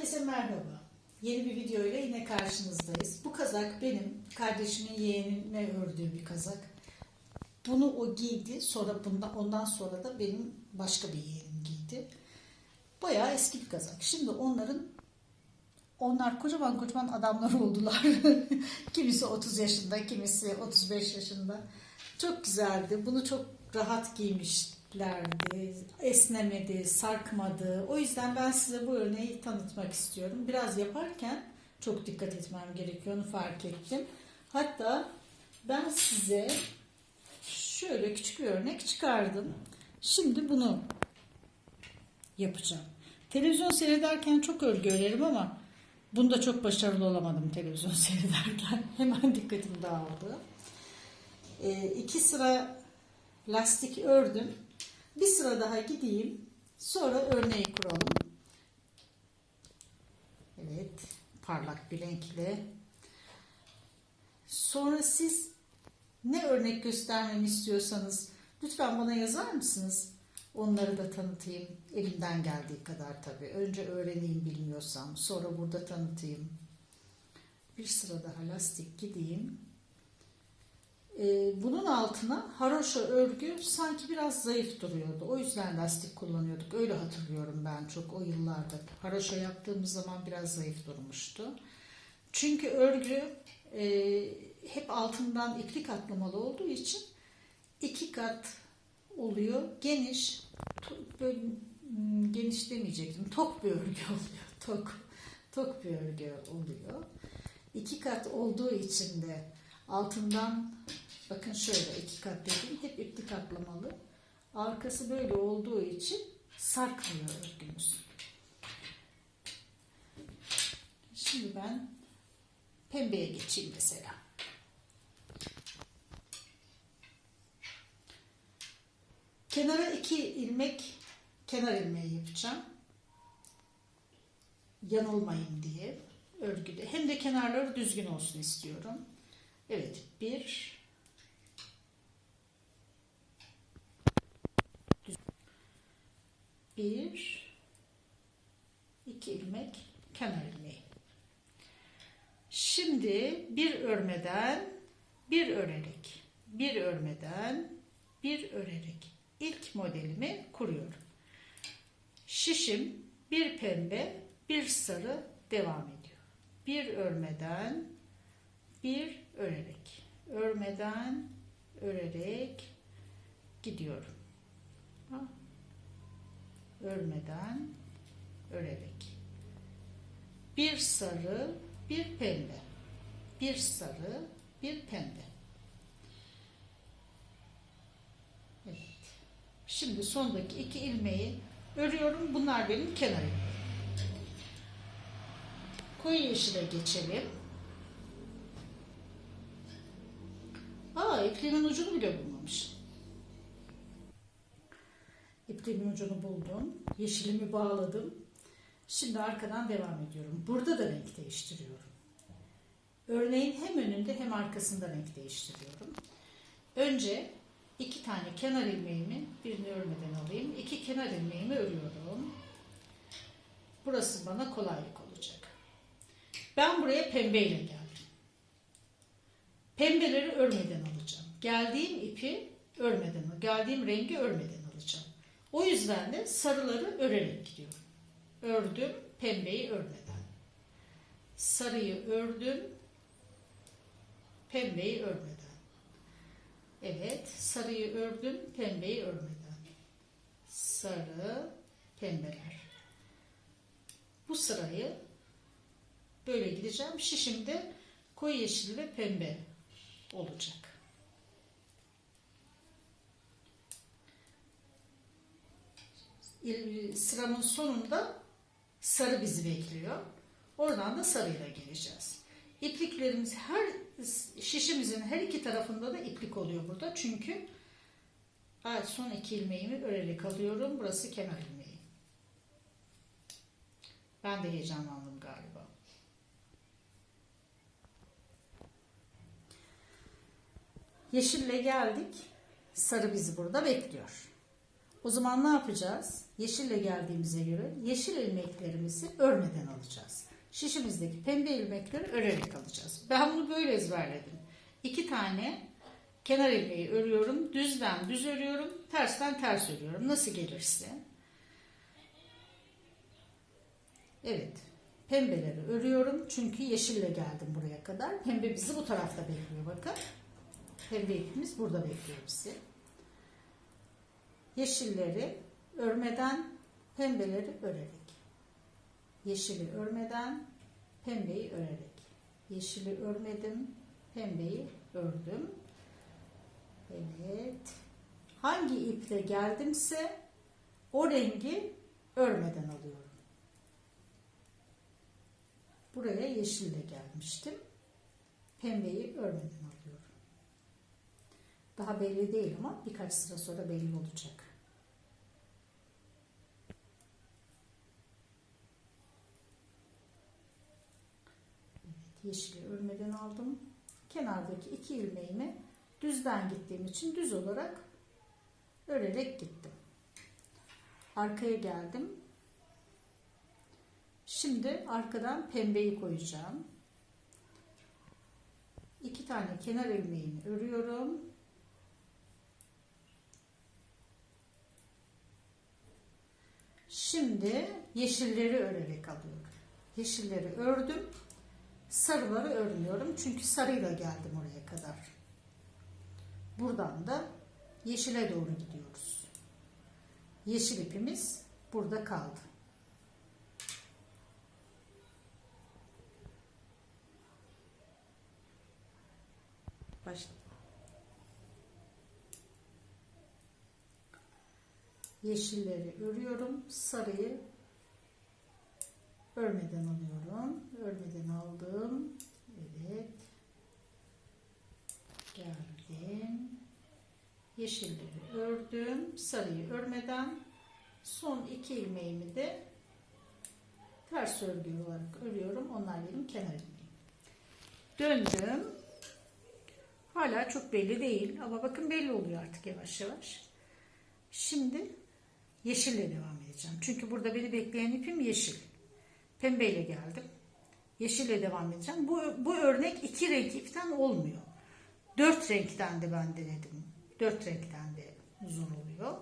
Herkese merhaba. Yeni bir video ile yine karşınızdayız. Bu kazak benim kardeşimin yeğenine ördüğü bir kazak. Bunu o giydi. Sonra bundan, ondan sonra da benim başka bir yeğenim giydi. Bayağı eski bir kazak. Şimdi onların onlar kocaman kocaman adamlar oldular. kimisi 30 yaşında, kimisi 35 yaşında. Çok güzeldi. Bunu çok rahat giymişlerdi. Esnemedi, sarkmadı. O yüzden ben size bu örneği tanıtmak istiyorum. Biraz yaparken çok dikkat etmem gerekiyor. Onu fark ettim. Hatta ben size şöyle küçük bir örnek çıkardım. Şimdi bunu yapacağım. Televizyon seyrederken çok örgü örerim ama bunda çok başarılı olamadım televizyon seyrederken. Hemen dikkatim dağıldı. E, iki sıra lastik ördüm. Bir sıra daha gideyim. Sonra örneği kuralım. Evet. Parlak bir renkle. Sonra siz ne örnek göstermemi istiyorsanız lütfen bana yazar mısınız? Onları da tanıtayım. Elimden geldiği kadar tabii. Önce öğreneyim bilmiyorsam. Sonra burada tanıtayım. Bir sıra daha lastik gideyim. Ee, bunun altına haroşa örgü sanki biraz zayıf duruyordu. O yüzden lastik kullanıyorduk. Öyle hatırlıyorum ben çok o yıllarda. Haroşa yaptığımız zaman biraz zayıf durmuştu. Çünkü örgü e, hep altından iplik atlamalı olduğu için iki kat oluyor. Geniş, böyle hmm, geniş demeyecektim. Tok bir örgü oluyor. Tok, tok bir örgü oluyor. İki kat olduğu için de altından bakın şöyle iki kat dedim hep iplik atlamalı. Arkası böyle olduğu için sarkmıyor örgümüz. Şimdi ben pembeye geçeyim mesela. Kenara iki ilmek kenar ilmeği yapacağım. Yanılmayın diye örgüde. Hem de kenarları düzgün olsun istiyorum. Evet bir bir iki ilmek kenar ilmeği. Şimdi bir örmeden bir örerek, bir örmeden bir örerek ilk modelimi kuruyorum. Şişim bir pembe, bir sarı devam ediyor. Bir örmeden bir örerek, örmeden örerek gidiyorum. Örmeden örerek. Bir sarı, bir pembe. Bir sarı, bir pembe. Evet. Şimdi sondaki iki ilmeği örüyorum. Bunlar benim kenar ilmeğim. Koyu yeşile geçelim. Aa ipliğimin ucunu bile bulmamışım. İpliğimin ucunu buldum. Yeşilimi bağladım. Şimdi arkadan devam ediyorum. Burada da renk değiştiriyorum. Örneğin hem önünde hem arkasında renk değiştiriyorum. Önce iki tane kenar ilmeğimi birini örmeden alayım. İki kenar ilmeğimi örüyorum. Burası bana kolaylık olacak. Ben buraya pembeyle geldim. Pembeleri örmeden alacağım. Geldiğim ipi örmeden, geldiğim rengi örmeden alacağım. O yüzden de sarıları örerek gidiyorum. Ördüm, pembeyi örmeden. Sarıyı ördüm, pembeyi örmeden. Evet, sarıyı ördüm, pembeyi örmeden. Sarı, pembeler. Bu sırayı böyle gideceğim. Şişimde koyu yeşil ve pembe olacak. İl- Sıramın sonunda sarı bizi bekliyor. Oradan da sarıyla geleceğiz. İpliklerimiz her şişimizin her iki tarafında da iplik oluyor burada. Çünkü evet, son iki ilmeğimi örerek alıyorum. Burası kenar ilmeği. Ben de heyecanlandım galiba. Yeşille geldik. Sarı bizi burada bekliyor. O zaman ne yapacağız? Yeşille geldiğimize göre yeşil ilmeklerimizi örmeden alacağız. Şişimizdeki pembe ilmekleri örerek alacağız. Ben bunu böyle ezberledim. İki tane kenar ilmeği örüyorum. Düzden düz örüyorum. Tersten ters örüyorum. Nasıl gelirse. Evet. Pembeleri örüyorum. Çünkü yeşille geldim buraya kadar. Pembe bizi bu tarafta bekliyor bakın. Pembe ipimiz burada bekliyor bizi. Yeşilleri örmeden, pembeleri örerek. Yeşili örmeden, pembeyi örerek. Yeşili örmedim, pembeyi ördüm. Evet. Hangi iple geldimse o rengi örmeden alıyorum. Buraya yeşille gelmiştim. Pembeyi örmeden alıyorum. Daha belli değil ama birkaç sıra sonra belli olacak. Evet, yeşili örmeden aldım. Kenardaki iki ilmeğimi düzden gittiğim için düz olarak örerek gittim. Arkaya geldim. Şimdi arkadan pembeyi koyacağım. İki tane kenar ilmeğimi örüyorum. Şimdi yeşilleri örerek alıyorum. Yeşilleri ördüm. Sarıları örmüyorum. Çünkü sarıyla geldim oraya kadar. Buradan da yeşile doğru gidiyoruz. Yeşil ipimiz burada kaldı. Başla. Yeşilleri örüyorum. Sarıyı örmeden alıyorum. Örmeden aldım. Evet. Geldim. Yeşilleri ördüm. Sarıyı örmeden son iki ilmeğimi de ters örgü olarak örüyorum. Onlar benim kenar ilmeğim. Döndüm. Hala çok belli değil ama bakın belli oluyor artık yavaş yavaş. Şimdi yeşille devam edeceğim. Çünkü burada beni bekleyen ipim yeşil. Pembeyle geldim. Yeşille devam edeceğim. Bu, bu örnek iki renk ipten olmuyor. Dört renkten de ben denedim. Dört renkten de zor oluyor.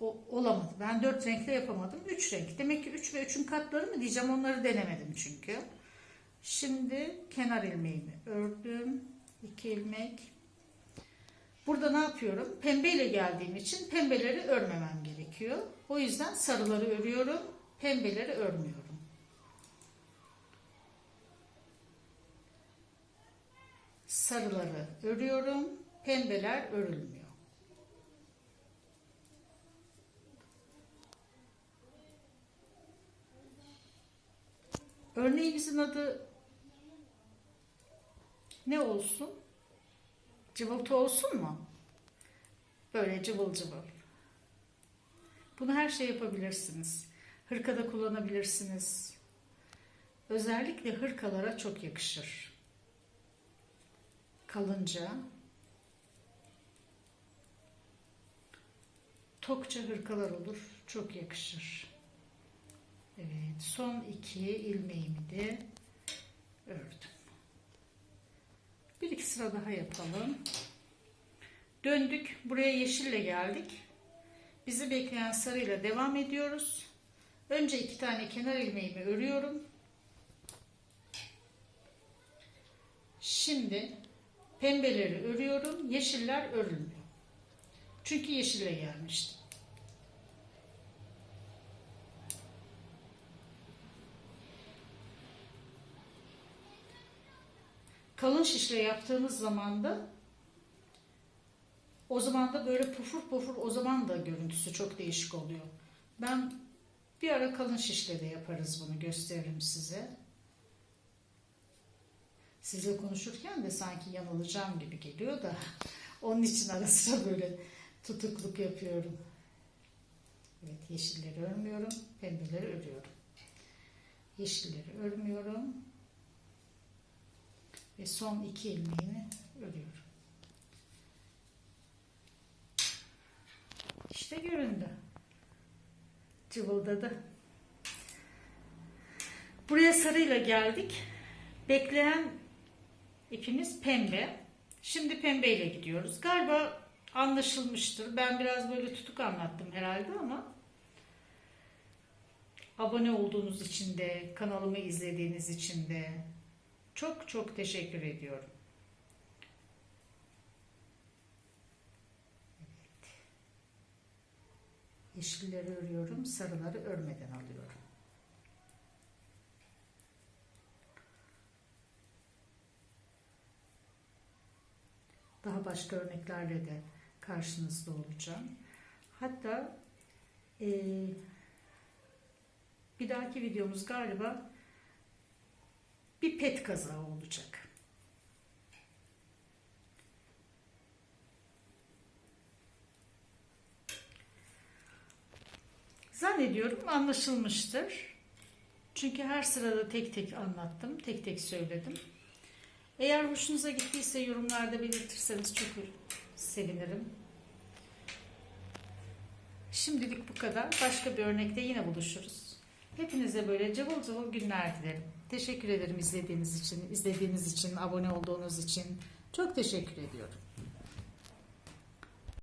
O, olamadı. Ben dört renkle yapamadım. Üç renk. Demek ki üç ve üçün katları mı diyeceğim. Onları denemedim çünkü. Şimdi kenar ilmeğimi ördüm. İki ilmek. Burada ne yapıyorum? Pembeyle geldiğim için pembeleri örmemem gerekiyor. O yüzden sarıları örüyorum. Pembeleri örmüyorum. Sarıları örüyorum. Pembeler örülmüyor. Örneğimizin adı ne olsun? Cıvıltı olsun mu? Böyle cıvıl cıvıl. Bunu her şey yapabilirsiniz. Hırkada kullanabilirsiniz. Özellikle hırkalara çok yakışır. Kalınca. Tokça hırkalar olur. Çok yakışır. Evet. Son iki ilmeğimi de ördüm. Bir iki sıra daha yapalım. Döndük. Buraya yeşille geldik. Bizi bekleyen sarıyla devam ediyoruz. Önce iki tane kenar ilmeğimi örüyorum. Şimdi pembeleri örüyorum. Yeşiller örülmüyor. Çünkü yeşille gelmiştim. kalın şişle yaptığımız zaman da o zaman da böyle pufur pufur o zaman da görüntüsü çok değişik oluyor. Ben bir ara kalın şişle de yaparız bunu gösteririm size. Size konuşurken de sanki yanılacağım gibi geliyor da onun için ara sıra böyle tutukluk yapıyorum. Evet yeşilleri örmüyorum, pembeleri örüyorum. Yeşilleri örmüyorum, ve son iki ilmeğini örüyorum. İşte göründü. cıvıldadı. Buraya sarıyla geldik. Bekleyen ipimiz pembe. Şimdi pembeyle gidiyoruz. Galiba anlaşılmıştır. Ben biraz böyle tutuk anlattım herhalde ama abone olduğunuz için de, kanalımı izlediğiniz için de çok çok teşekkür ediyorum. Evet. Yeşilleri örüyorum, sarıları örmeden alıyorum. Daha başka örneklerle de karşınızda olacağım. Hatta eee bir dahaki videomuz galiba bir pet kazağı olacak. Zannediyorum anlaşılmıştır. Çünkü her sırada tek tek anlattım, tek tek söyledim. Eğer hoşunuza gittiyse yorumlarda belirtirseniz çok sevinirim. Şimdilik bu kadar. Başka bir örnekte yine buluşuruz. Hepinize böyle cıvıl cıvıl günler dilerim. Teşekkür ederim izlediğiniz için, izlediğiniz için, abone olduğunuz için. Çok teşekkür ediyorum.